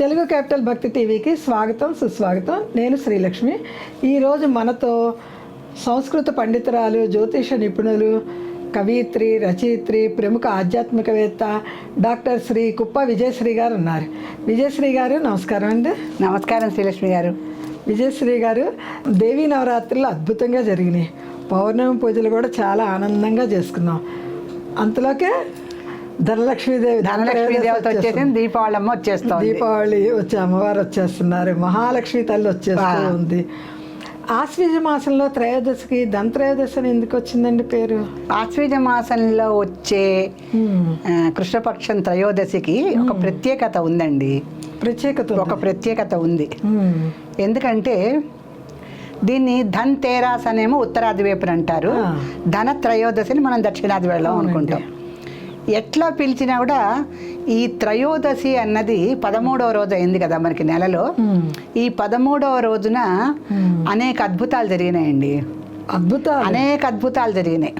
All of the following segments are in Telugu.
తెలుగు క్యాపిటల్ భక్తి టీవీకి స్వాగతం సుస్వాగతం. నేను శ్రీలక్ష్మి. ఈరోజు మనతో సంస్కృత పండితురాలు జ్యోతిష నిపుణులు కవయిత్రి రచయిత్రి ప్రముఖ ఆధ్యాత్మికవేత్త డాక్టర్ శ్రీ కుప్ప విజయశ్రీ గారు ఉన్నారు విజయశ్రీ గారు నమస్కారం అండి. నమస్కారం శ్రీలక్ష్మి గారు. విజయశ్రీ గారు దేవీ నవరాత్రులు అద్భుతంగా జరిగినాయి. పౌర్ణమి పూజలు కూడా చాలా ఆనందంగా చేసుకున్నాం. అంతలోకే ధనలక్ష్మీదేవి ధనలక్ష్మి దేవత వచ్చేస్తుంది. వచ్చేసింది దీపావళమ్మ వచ్చేస్తోంది దీపావళి వచ్చే అమ్మవారు వచ్చేస్తున్నారు మహాలక్ష్మి తల్లి వచ్చేస్తూ. ఉంది ఆశ్వీజ మాసంలో త్రయోదశికి ధనత్రయోదశి అని ఎందుకు వచ్చిందండి పేరు ఆశ్వీజ మాసంలో వచ్చే కృష్ణపక్షం త్రయోదశికి ఒక ప్రత్యేకత ఉందండి ప్రత్యేకత. ఒక ప్రత్యేకత ఉంది. ఎందుకంటే దీన్ని ధన్ తేరాస్ అనేమో ఉత్తరాది వైపున అంటారు. ధన త్రయోదశిని మనం దక్షిణాది వెళ్ళాం. అనుకుంటాం ఎట్లా పిలిచినా కూడా ఈ త్రయోదశి అన్నది పదమూడవ రోజు అయింది కదా మనకి నెలలో. ఈ పదమూడవ రోజున. అనేక అద్భుతాలు జరిగినాయండి అద్భుతాలు అనేక అద్భుతాలు జరిగినాయి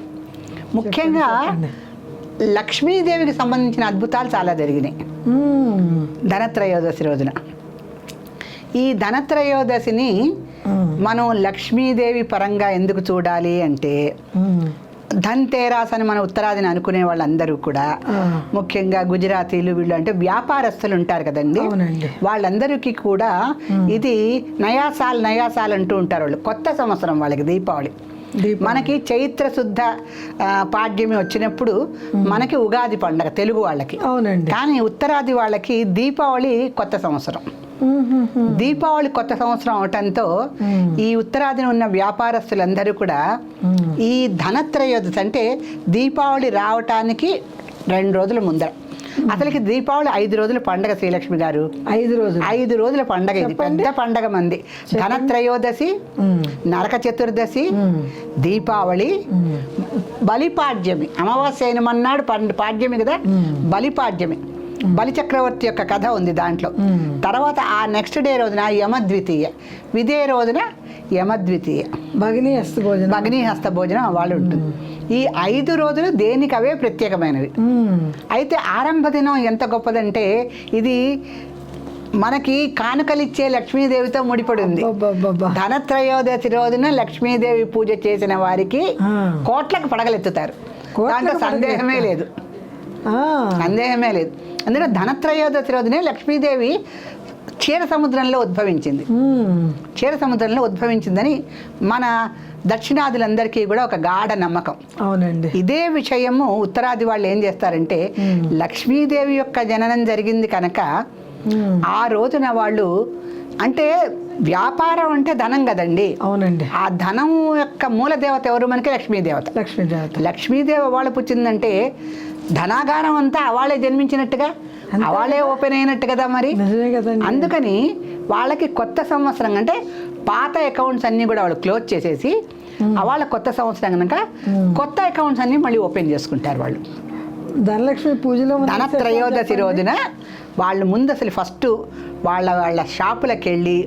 ముఖ్యంగా. లక్ష్మీదేవికి సంబంధించిన అద్భుతాలు చాలా జరిగినాయి. ధనత్రయోదశి రోజున ఈ ధనత్రయోదశిని. మనం లక్ష్మీదేవి పరంగా ఎందుకు చూడాలి అంటే ఉమ్. ధన్ తేరాస్ అని మన ఉత్తరాదిని అనుకునే వాళ్ళందరూ కూడా. ముఖ్యంగా గుజరాతీలు వీళ్ళు అంటే వ్యాపారస్తులు ఉంటారు కదండి. వాళ్ళందరికీ కూడా ఇది నయాసాల్ నయాసాల్ అంటూ ఉంటారు వాళ్ళు. కొత్త సంవత్సరం వాళ్ళకి దీపావళి. దీపం మనకి చైత్ర శుద్ధ పాడ్యమి వచ్చినప్పుడు మనకి ఉగాది పండగ తెలుగు వాళ్ళకి. అవునండి. కానీ ఉత్తరాది వాళ్ళకి దీపావళి కొత్త సంవత్సరం. దీపావళి కొత్త సంవత్సరం అవటంతో. ఈ ఉత్తరాదిన ఉన్న వ్యాపారస్తులందరూ కూడా. ఈ ధనత్రయోదశి అంటే దీపావళి రావటానికి రెండు రోజుల ముందర అసలుకి దీపావళి ఐదు రోజుల పండగ శ్రీలక్ష్మి గారు ఐదు రోజులు ఐదు రోజుల పండగ ఇది పెద్ద పండగ మంది ధనత్రయోదశి. నరక చతుర్దశి. దీపావళి. బలిపాడ్యమి అమావాస్య అయిన మన్నాడు పండు పాడ్యమి కదా. బలిపాడ్యమి బలి చక్రవర్తి యొక్క కథ ఉంది దాంట్లో మ్మ్. తర్వాత ఆ నెక్స్ట్ డే రోజున యమద్వితీయ విదే రోజున యమద్వితీయ భగిని అస్తు భోజనం భగినీ హస్త భోజనం వాళ్ళు ఉంటుంది ఈ ఐదు రోజులు దేనికి అవే ప్రత్యేకమైనవి. అయితే ఆరంభ దినం ఎంత గొప్పదంటే ఇది మనకి కానుకలిచ్చే లక్ష్మీదేవితో ముడిపడి ఉంది అబ్బబ్బబ్బబ్బా. ధనత్రయోదశి రోజున లక్ష్మీదేవి పూజ చేసిన వారికి. కోట్లకు పడగలెత్తుతారు దాంట్లో సందేహమే. లేదు. సందేహమే లేదు. అందుకే ధనత్రయోదశి రోజునే లక్ష్మీదేవి క్షీర సముద్రంలో ఉద్భవించింది. క్షీర సముద్రంలో ఉద్భవించిందని మన దక్షిణాదులందరికీ కూడా ఒక గాఢ నమ్మకం. అవునండి. ఇదే విషయము ఉత్తరాది వాళ్ళు ఏం చేస్తారంటే. లక్ష్మీదేవి యొక్క జననం జరిగింది కనుక. ఆ రోజున వాళ్ళు అంటే వ్యాపారం అంటే ధనం కదండి. అవునండి. ఆ ధనం యొక్క మూల దేవత ఎవరు మనకి? లక్ష్మీదేవత. లక్ష్మీ దేవత లక్ష్మీదేవి అవాళ పుచ్చిందంటే ధనాగారం అంతా అవాళే జన్మించినట్టుగా అవాళే ఓపెన్ అయినట్టు కదా మరి అందుకని వాళ్ళకి కొత్త సంవత్సరం అంటే పాత అకౌంట్స్ అన్నీ కూడా వాళ్ళు క్లోజ్ చేసేసి వాళ్ళ కొత్త సంవత్సరం కనుక కొత్త అకౌంట్స్ అన్నీ మళ్ళీ ఓపెన్ చేసుకుంటారు వాళ్ళు. ధనలక్ష్మి పూజలో ధన త్రయోదశి. రోజున వాళ్ళు ముందు అసలు ఫస్ట్ వాళ్ళ వాళ్ళ షాపులకు వెళ్ళి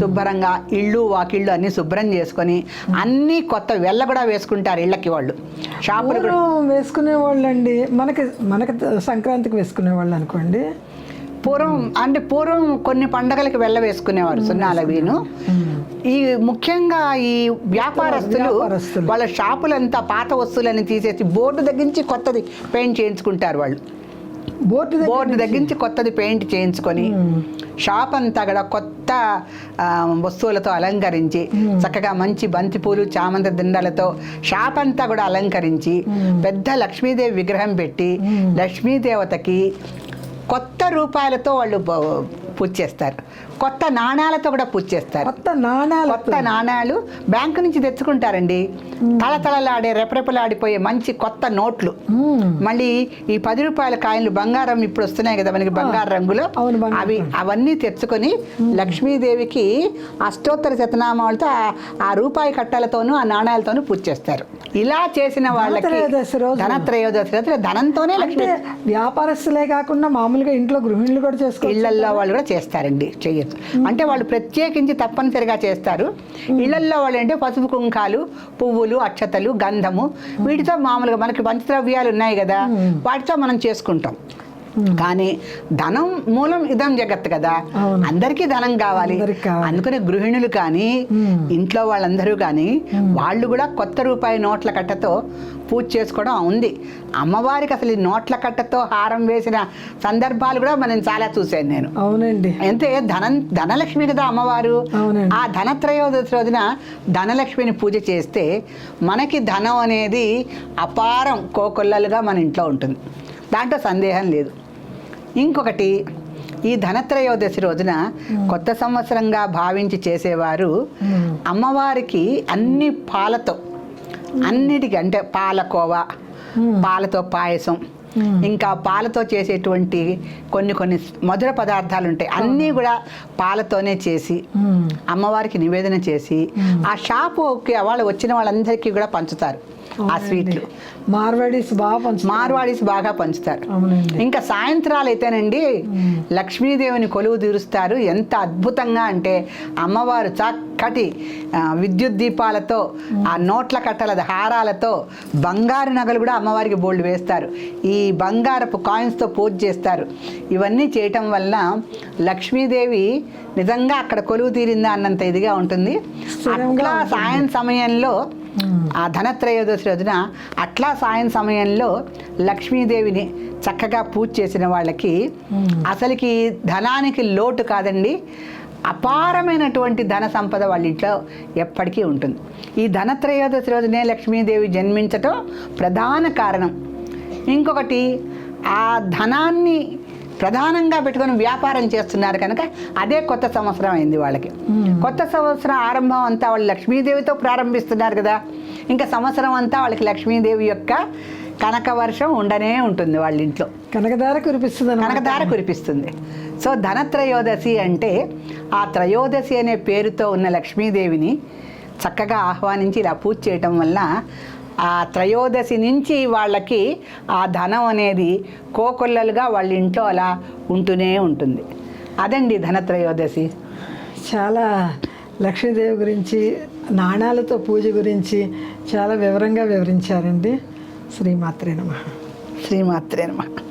శుభ్రంగా ఇళ్ళు వాకిళ్ళు అన్నీ శుభ్రం చేసుకొని అన్నీ కొత్త వెళ్ళ కూడా వేసుకుంటారు ఇళ్ళకి వాళ్ళు. షాపులు వేసుకునే వాళ్ళండి మనకి మనకి సంక్రాంతికి వేసుకునే వాళ్ళు అనుకోండి. పూర్వం అంటే పూర్వం కొన్ని పండగలకి వెళ్ళ వేసుకునేవారు సున్నాల వీను ఈ ముఖ్యంగా ఈ వ్యాపారస్తులు వ్యాపారస్తులు. వాళ్ళ షాపులంతా పాత వస్తువులని తీసేసి బోర్డు తగ్గించి కొత్తది పెయింట్ చేయించుకుంటారు వాళ్ళు. బోర్డు బోర్డు తగ్గించి కొత్తది పెయింట్ చేయించుకొని ఉమ్. షాప్ అంతా కూడా కొత్త వస్తువులతో అలంకరించి చక్కగా మంచి బంతి పూలు చామంతి దిండలతో షాప్ అంతా కూడా అలంకరించి పెద్ద లక్ష్మీదేవి విగ్రహం పెట్టి లక్ష్మీదేవతకి కొత్త రూపాయలతో వాళ్ళు పూజ చేస్తారు. కొత్త నాణాలతో కూడా పూజ చేస్తారు. కొత్త నాణాలు. కొత్త నాణాలు బ్యాంకు నుంచి తెచ్చుకుంటారండి. తళతళలాడే రెపరెపలాడిపోయే మంచి కొత్త నోట్లు. మళ్ళీ ఈ పది రూపాయల కాయిన్లు బంగారం ఇప్పుడు వస్తున్నాయి కదా మనకి బంగారు రంగులో. అవి అవన్నీ తెచ్చుకొని లక్ష్మీదేవికి అష్టోత్తర శతనామాలతో ఆ- రూపాయి కట్టాలతోనూ ఆ నాణాలతోనూ పూజ చేస్తారు. ఇలా చేసిన వాళ్ళకి ధనత్రయోదశి రోజున. ధనత్రయోదశి రోజున ధనంతోనే లక్ష్మీ వ్యాపారస్తులే కాకుండా మామూలుగా ఇంట్లో గృహిణులు కూడా చేసుకోవచ్చు. ఇళ్ళల్లో వాళ్ళు కూడా చేస్తారండి చెయ్యొచ్చు అంటే వాళ్ళు ప్రత్యేకించి తప్పనిసరిగా చేస్తారు. ఇళ్ళల్లో వాళ్ళు అంటే పసుపు కుంకాలు పువ్వులు అక్షతలు గంధము వీటితో మామూలుగా మనకి పంచద్రవ్యాలు ఉన్నాయి కదా వాటితో మనం చేసుకుంటాం. కానీ ధనం మూలం ఇదం జగత్ కదా. అందరికీ ధనం కావాలి. అందుకని గృహిణులు కానీ మ్మ్. ఇంట్లో వాళ్ళందరూ కానీ వాళ్ళు కూడా కొత్త రూపాయి నోట్ల కట్టతో పూజ చేసుకోవడం ఉంది. అమ్మవారికి అసలు ఈ నోట్ల కట్టతో హారం వేసిన సందర్భాలు కూడా మనం చాలా చూశాను నేను. అవునండి. అంటే ధనం ధనలక్ష్మి కదా అమ్మవారు. ఆ ధనత్రయోదశి రోజున ధనలక్ష్మిని పూజ చేస్తే మనకి ధనం అనేది అపారం కోకొల్లలుగా మన ఇంట్లో ఉంటుంది. దాంట్లో సందేహం లేదు. ఇంకొకటి ఈ ధనత్రయోదశి రోజున కొత్త సంవత్సరంగా భావించి చేసేవారు మ్మ్. అమ్మవారికి అన్ని పాలతో అన్నిటికీ అంటే పాలకోవా పాలతో పాయసం ఇంకా పాలతో చేసేటువంటి కొన్ని కొన్ని మధుర పదార్థాలు ఉంటాయి అన్నీ కూడా పాలతోనే చేసి మ్మ్. అమ్మవారికి నివేదన చేసి ఆ షాపుకి వాళ్ళు వచ్చిన వాళ్ళందరికీ కూడా పంచుతారు ఆ స్వీట్లు. మార్వాడీస్ బాగా పంచు మార్వాడీస్ బాగా పంచుతారు. ఇంకా సాయంత్రాలు అయితేనండి లక్ష్మీదేవిని కొలువు తీరుస్తారు. ఎంత అద్భుతంగా అంటే అమ్మవారు చక్కటి విద్యుత్ దీపాలతో ఆ నోట్ల కట్టల హారాలతో బంగారు నగలు కూడా అమ్మవారికి బోల్డ్ వేస్తారు. ఈ బంగారపు కాయిన్స్తో పూజ చేస్తారు. ఇవన్నీ చేయటం వల్ల లక్ష్మీదేవి నిజంగా అక్కడ కొలువు తీరిందా అన్నంత ఇదిగా ఉంటుంది. అట్లా సాయం సమయంలో ఆ ధనత్రయోదశి రోజున అట్లా సాయం సమయంలో లక్ష్మీదేవిని చక్కగా పూజ చేసిన వాళ్ళకి అసలుకి ధనానికి లోటు కాదండి. అపారమైనటువంటి ధన సంపద వాళ్ళ ఇంట్లో ఎప్పటికీ ఉంటుంది. ఈ ధనత్రయోదశి రోజునే లక్ష్మీదేవి జన్మించటం ప్రధాన కారణం. ఇంకొకటి ఆ ధనాన్ని ప్రధానంగా పెట్టుకొని వ్యాపారం చేస్తున్నారు కనుక అదే కొత్త సంవత్సరం అయింది వాళ్ళకి. కొత్త సంవత్సరం ఆరంభం అంతా వాళ్ళు లక్ష్మీదేవితో ప్రారంభిస్తున్నారు కదా. ఇంకా సంవత్సరం అంతా వాళ్ళకి లక్ష్మీదేవి యొక్క కనక వర్షం ఉండనే ఉంటుంది వాళ్ళ ఇంట్లో. కనకదార కురిపిస్తుంది కనకధార కురిపిస్తుంది. సో ధనత్రయోదశి అంటే ఆ త్రయోదశి అనే పేరుతో ఉన్న లక్ష్మీదేవిని చక్కగా ఆహ్వానించి ఇలా పూజ చేయటం వల్ల ఆ త్రయోదశి నుంచి వాళ్ళకి ఆ ధనం అనేది కోకొల్లలుగా వాళ్ళ ఇంట్లో అలా ఉంటూనే ఉంటుంది. అదండి ధనత్రయోదశి చాలా లక్ష్మీదేవి గురించి నాణాలతో పూజ గురించి చాలా వివరంగా వివరించారండి. శ్రీమాత్రే నమః. శ్రీమాత్రే నమః.